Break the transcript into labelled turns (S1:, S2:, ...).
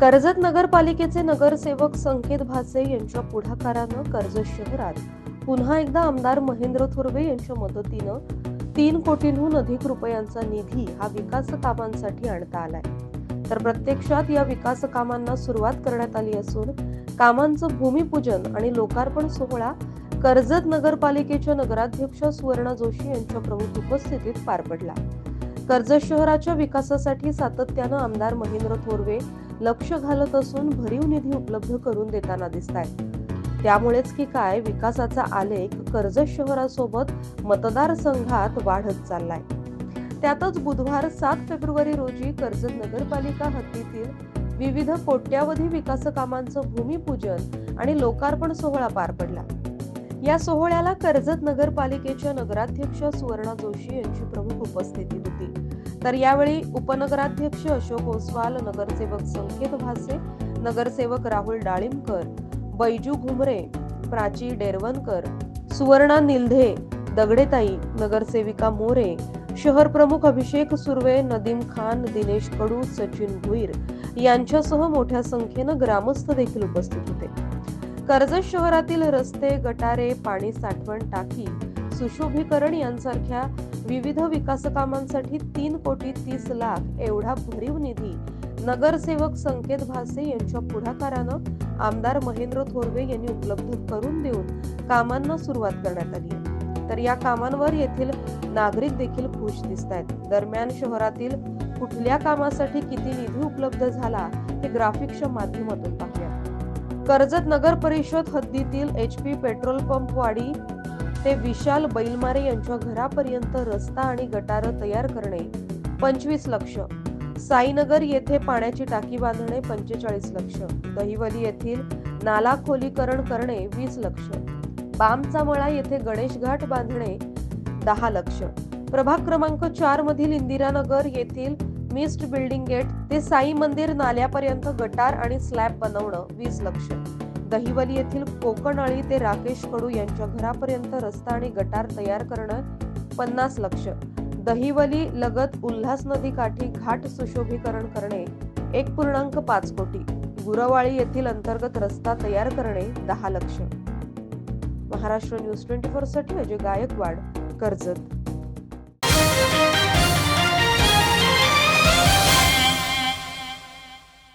S1: कर्जत नगरपालिकेचे नगरसेवक संकेत भासे यांच्या पुढाकारानं कर्जत शहरात पुन्हा एकदा आमदार महेंद्र थोरवे यांच्या मदतीनं तीन कोटींहून अधिक रुपयांचा निधी हा विकास कामांसाठी आणता आलाय. तर प्रत्यक्षात या विकास कामांना सुरुवात करण्यात आली असून कामांचं भूमिपूजन आणि लोकार्पण सोहळा कर्जत नगरपालिकेच्या नगराध्यक्ष सुवर्णा जोशी यांच्या प्रमुख उपस्थितीत पार पडला. कर्जत शहराच्या विकासासाठी सातत्यानं आमदार महेंद्र थोरवे लक्ष घालत असून भरीव निधी उपलब्ध करून देताना दिसत आहेत त्यामुळेच की काय विकासाचा आलेख कर्जत शहरासोबत मतदारसंघात वाढत चाललाय. त्यातच बुधवार सात फेब्रुवारी रोजी कर्जत नगरपालिका हद्दीतील विविध कोट्यावधी विकास कामांचं भूमिपूजन आणि लोकार्पण सोहळा पार पडला. या सोहळ्याला कर्जत नगरपालिकेच्या नगराध्यक्ष सुवर्णा जोशी यांची प्रमुख उपस्थिती होती. तर यावेळी उपनगराध्यक्ष अशोक ओसवाल नगरसेवक संकेत भासे नगरसेवक राहुल डाळिंबकर बैजू घुमरे प्राची डेरवनकर सुवर्णा निलधे दगडेताई नगरसेविका मोरे शहर प्रमुख अभिषेक सुर्वे नदीम खान दिनेश कडू सचिन भुईर यांच्यासह मोठ्या संख्येनं ग्रामस्थ देखील उपस्थित होते. कर्जत शहरातील रस्ते गटारे पाणी साठवण टाकी सुशोभीकरण यांसारख्या विविध विकास कामांसाठी तीन कोटी तीस लाख एवढा भरीव निधी नगरसेवक संकेत भासे यांच्या पुढाकारानं आमदार महेंद्र थोरवे यांनी उपलब्ध करून देऊन कामांना सुरुवात करण्यात आली तर या कामांवर येथील नागरिक देखील खुश दिसत आहेत. दरम्यान शहरातील कुठल्या कामासाठी किती निधी उपलब्ध झाला हे ग्राफिक्सच्या माध्यमातून पाहूया. कर्जत नगर परिषद हद्दीतील एच पी पेट्रोल पंप वाडी ते विशाल बैलमारे यांच्या घरापर्यंत रस्ता आणि गटार तयार करणे पंचवीस लक्ष. साईनगर येथे पाण्याची टाकी बांधणे पंचेचाळीस लक्ष. दहिवली येथील नाला खोलीकरण करणे वीस लक्ष. बामचा मळा येथे गणेश घाट बांधणे दहा लक्ष. प्रभाग क्रमांक चार मधील इंदिरानगर येथील मिस्ट बिल्डिंग गेट ते साई मंदिर नाल्यापर्यंत गटार आणि स्लॅब बनवणं वीस लक्ष. दहिवली येथील कोकणआळी ते राकेश कडू यांच्या घरापर्यंत रस्ता आणि गटार तयार करणं पन्नास लक्ष. दहिवली लगत उल्हास नदी काठी घाट सुशोभीकरण करणे एक पूर्णांक पाच कोटी. गुरवाळी येथील अंतर्गत रस्ता तयार करणे दहा लक्ष. महाराष्ट्र न्यूज ट्वेंटी फोरसाठी अजय गायकवाड कर्जत.